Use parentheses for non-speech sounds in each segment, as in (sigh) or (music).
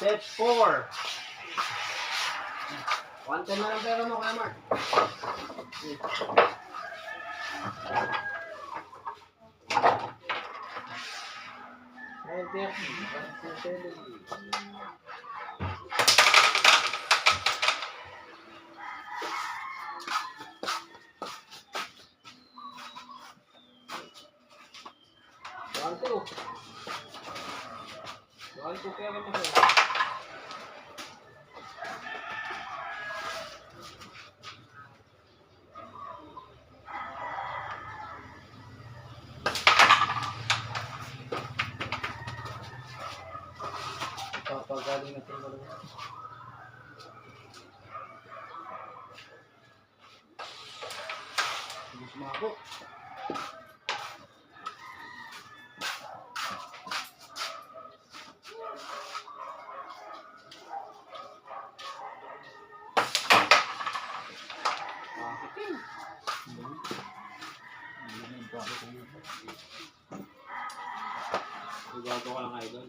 Set 4. 110 na lang pera mo, Kuya Mark. One two. One two pera mo, Yun? Ibago ka lang idol.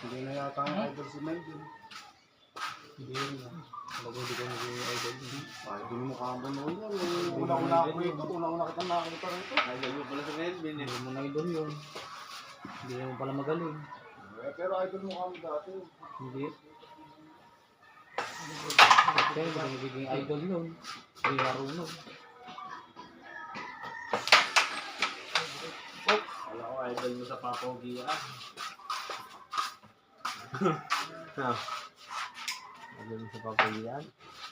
Hindi na yata idol si Melvin. Hindi yun na. Bago hindi ko maging idol. Ay, hindi mo kamba noon yan. eh. Una-una ako ito. Una-una kita nakakita rito. Idol mo pala sa Melvin. Hindi mo na idol yun. Hindi mo pala magaling. Pero idol mo kami dati. Hindi. Kaya hindi magiging idol yun. Hindi marunong. Wala ko idol mo sa Papogi ah. Ha? (laughs) Idol mo sa Papogi yan?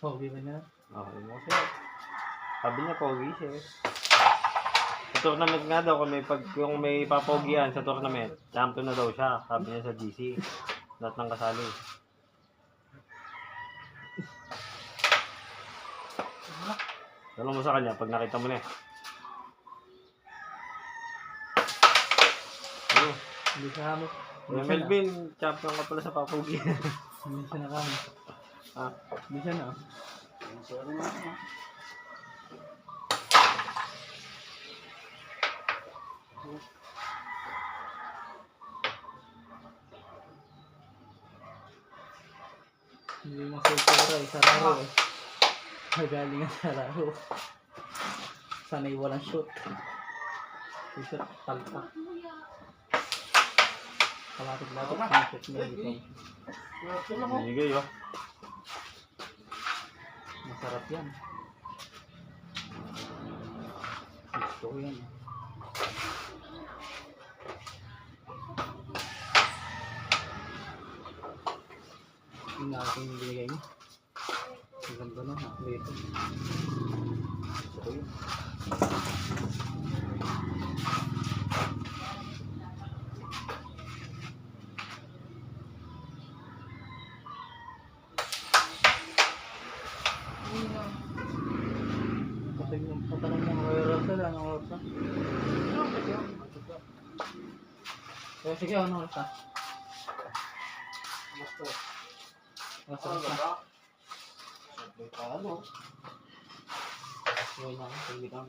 Pogi ba niya? Okay mo siya. Sabi niya Pogi siya eh. Sa tournament nga daw, kung may, pag, kung may Papogi yan sa tournament, champion na daw siya. Sabi niya sa GC. Lahat ng kasali. Tanong mo sa kanya pag nakita mo na eh. Ano? Hindi siya hamot. Kuya Melvin, champion ka pala sa Papogi. (laughs) Hindi siya nakamot. ah, Hindi siya na. Sorry na. Hindi mo sa itsura eh. Sa laro eh. Magaling nga sa laro. Sanay walang shoot. Yung shoot, talpa. Kalatot-latot ang shoot niya dito. binigay oh. Masarap yan. Gusto ko yan. Yung natin yung binigay mo. Ganda na, dito. Gusto ko yun. Patay yung patanong mo kay Russell, anong oras na? Eh, sige, anong oras na? Basta. Oras Ano na. ba? Sabay pa ano. Sige na, sige na.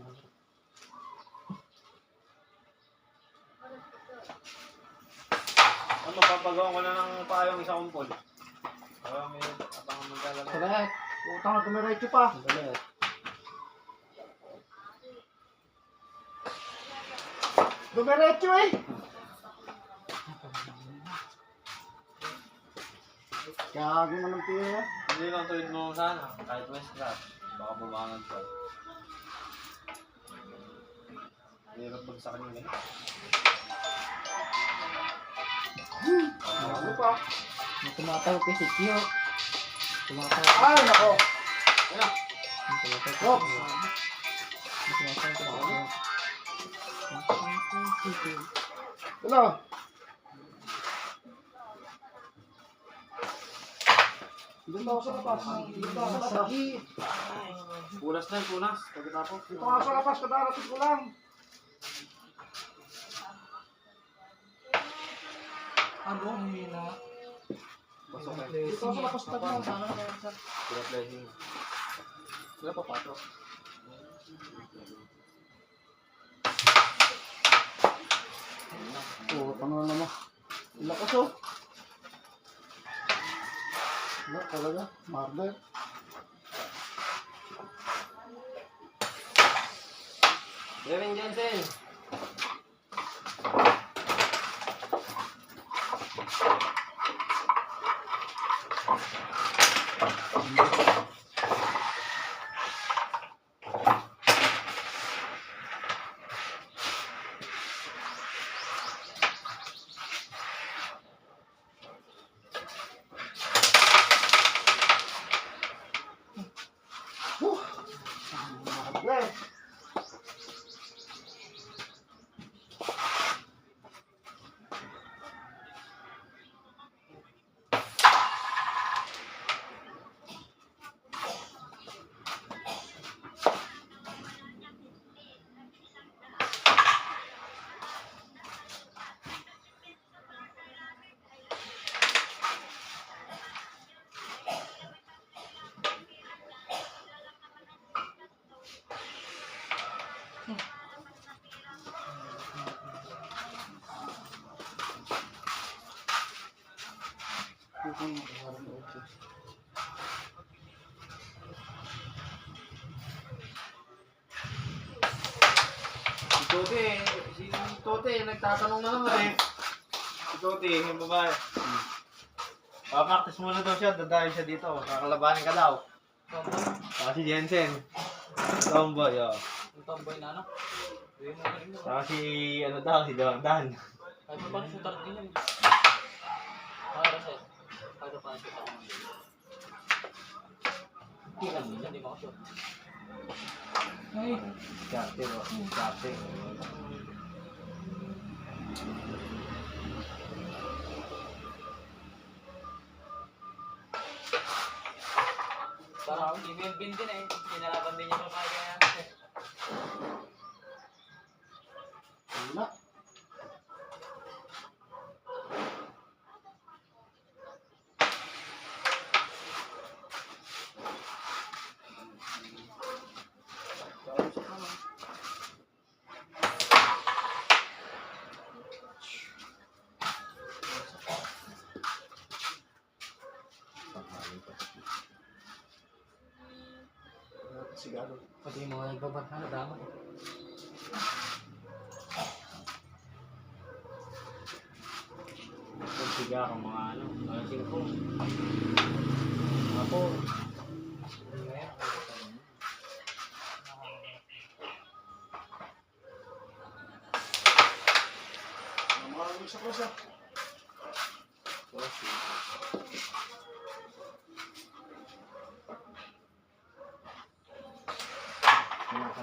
Ano, papagawa ko na ng payong isang kumpol. Para may abang maglalaro. Sabat! Utang na tumiretso pa. Sabat! Dumiretso eh. Kaya mo ng tiyo. Hindi lang tuwid mo sana, kahit may scratch. Baka bumangan pa. Hirap bag sa kanila. Ano pa? May tumataw kay si Kyo. Tumataw. Ay, nako. May tumataw kay si Kyo. May. Tumataw kay si Kyo. Ano? Dito ako sa labas. Dito ako sa labas. Punas na, punas. Pagkatapos. Dito ako sa labas. Kadarating ko lang. Ano? Hina. Pasok na. Dito sa labas. Tagnan. Pura blessing. Wala pa patok. Oo, ano naman. Lakas oh. Wala talaga. Marder. Gavin Jensen. Marder. Tote, si Tote, nagtatanong na naman eh. Si Tote, yung babae. Papractice muna daw siya, dadahin siya dito. Kakalabanin ka daw. Tomboy. Saka si Jensen. Tomboy, oh. Yung tomboy na ano? Hindi rin. Saka si, ano daw, si Don Dan. Kahit pa paano shooter din yan. Para sa'yo. Kahit pa paano shooter. Hindi lang, minsan di makashoot. Ay, oh. Karte. parang si Melvin din eh. Kinalaban din niya pa kaya. Wala. Pati yung mga nagbabanta na dama. Pagsiga ako mga ano, mga singko. Ako, Maraming sa krasa.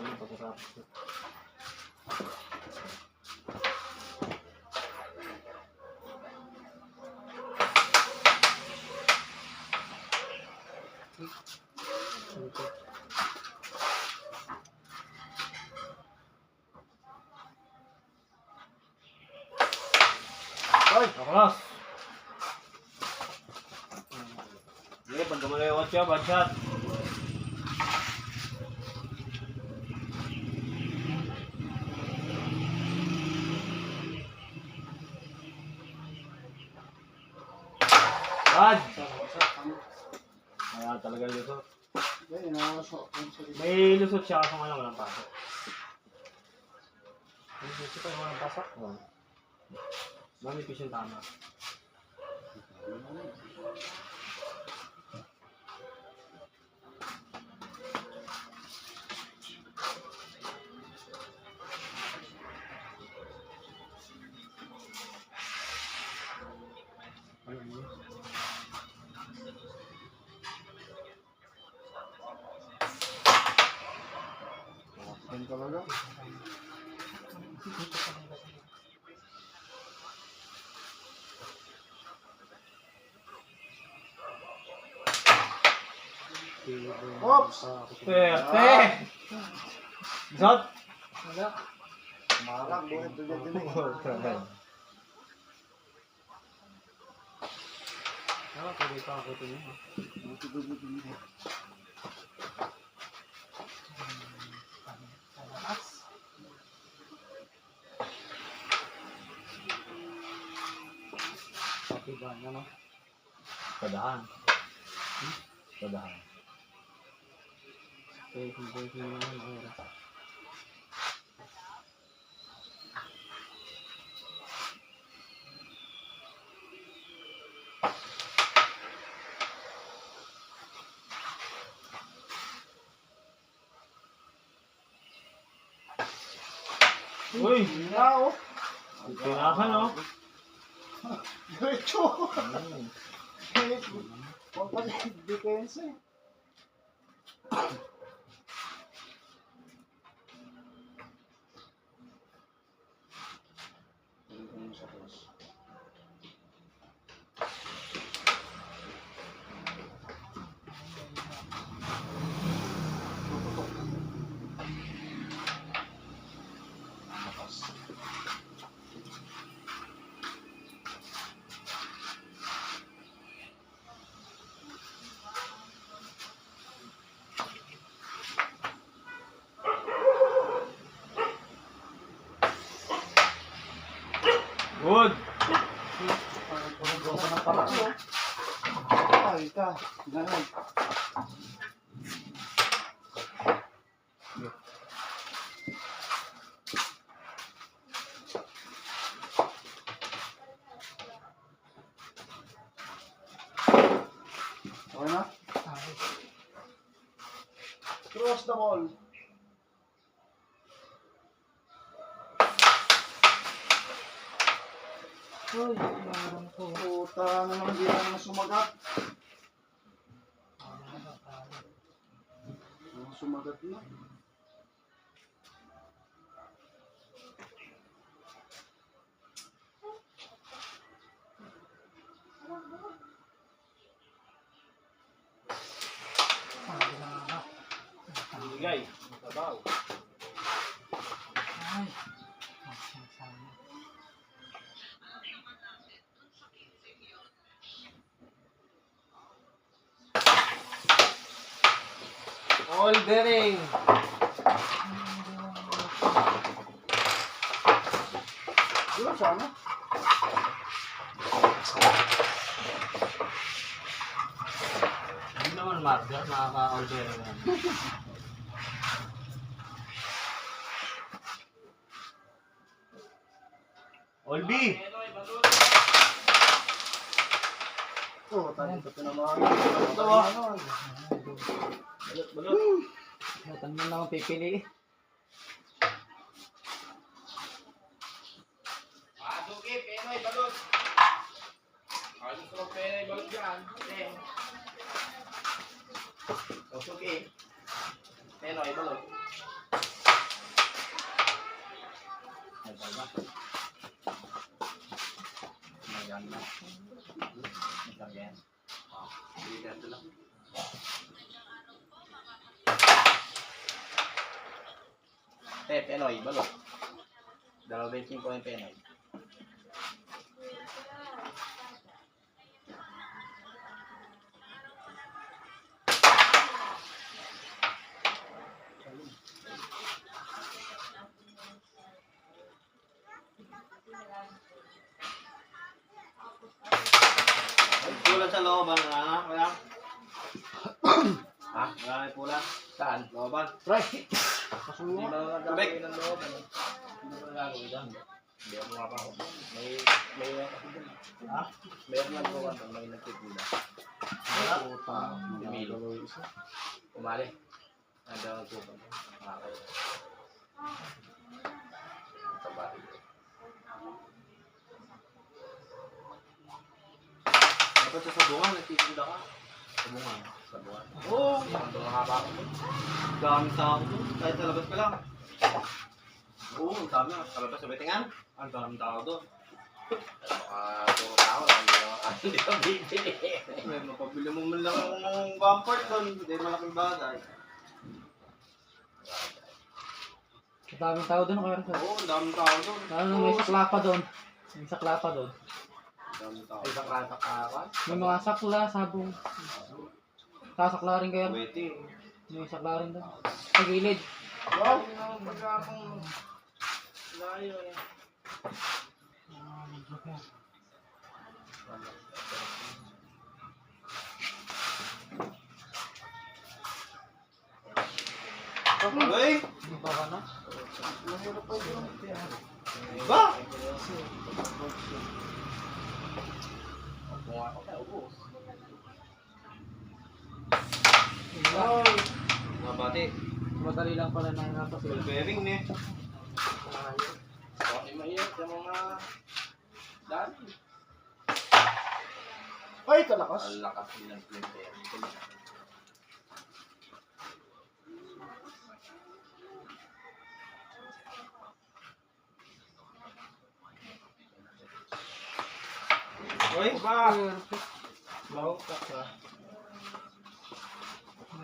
Sinasali pagkatapos. Ay! Aklas! Sige, pag gumalaw yung otso, bad shot. May lusot siya kasi ngayon walang pasok. May lusot pa yung walang pasok? Oo. Manipis yung tama. Yan talaga. Oops! Perte! Zot! Wala. Marang, buhay tulad din eh. Ano, pwede pa ako. Buti tulad din eh. Tiba, ano? Padahan. Padahan. Okay, hindi ko naman ang oras. Uy! Nga oh. Tinakan oh. Diretso. Huwag pa din defense eh. Ganun. Okay na? Cross the ball. Uy, parang ko. Puta na naman di na naman sumagat. Sumagat na. Sabi na All bearing. Di ba sana? Hindi naman marker, nakaka-all bearing yan. B! Oo, tayo ito tinamaan. Ito ah. Balot, Balot. Butan mo naman pipili. Pasuki, Penoy, balot. Ayos ko Penoy, balot yan. Pasuki. Penoy, balot. Ay, baba. Maganda. Maganda. Ah, hindi dito lang. Eh, Penoy, balot. Dalawa 25 yung Penoy. Pula sa looban, ano? Kaya? Ha? Wala (coughs) na yung pula. Saan? Looban. Right. Hindi ba Tubig. gagawin ng loob? Ano? Hindi ba gagawin dyan? Hindi ako makapako. May, may, Ha? meron lang po kanto, may nagtitila. Puta. Dumilo. Umali. Nanda ang kupon. Makakayo. Ba? Dapat sa sabungan, nagtitinda ka. Sabungan. Sa buwan. Oo! Kanto mahaba ko. Dami tao doon. Kahit sa labas ka lang. Oo, ang dami. Sa labas sa betingan. Ang dami tao doon. Baka puro tao lang. Hindi ako bibili. May mapabili mo man lang ng bumper doon. Hindi malaking bagay. Daming tao doon, sa... Oo, ang daming tao doon. Lalo may sakla pa doon. May sakla pa doon. Daming tao. Klasa kawan. May mga sakla, sabong. Sasakla rin kayo. Waiting. May sakla rin doon. Sa gilid. Wow! Pagkakong layo eh. Uy! Baka na. Ba? Kung ako tayo, ubos. Ay! Mga bati. Madali lang pala nang napas Ball bearing ni. Kung di mahirap sa mga dati. Ay, kalakas. Ang lakas nilang player. Uy! Ba? Perfect. Bahok ka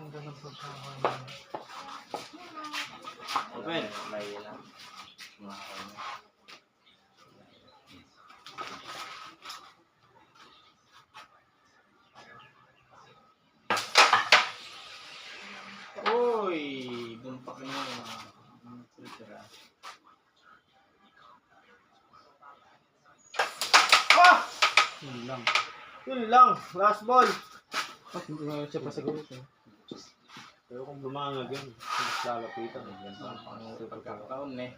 ganda po sa Open. May lang. Mga ano. Uy! Bumpak mo. Ang filter, ah. Ah! Yun lang. Yun lang. Last ball. At hindi mo siya pa siguro ito. Pero kung bumangag yun, mas lalapitan. Ang pagkakataon eh.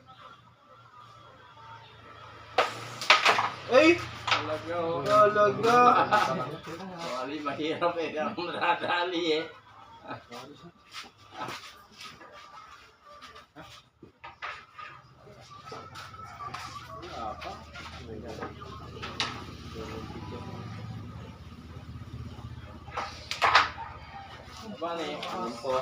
Ay! Talaga oh. Talaga! Wali, mahirap eh. Ang nadali eh. Paano eh? Ano po?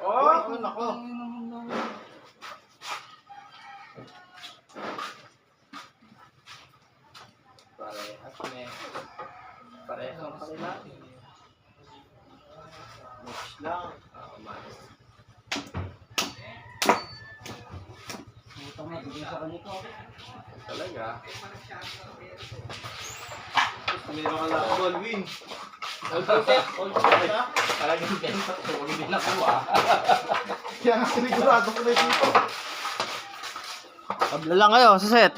Oh! Nako! Parehas na eh. Parehas pa rin natin. Mix lang. Ah, umalis. Ito nga, bigyan sa kanya ko. Talaga. Meron ka last ball win. Talagang ko. Huwag hindi nakuha. Kaya nga sinigurado ko na dito. Tabla lang kayo sa set.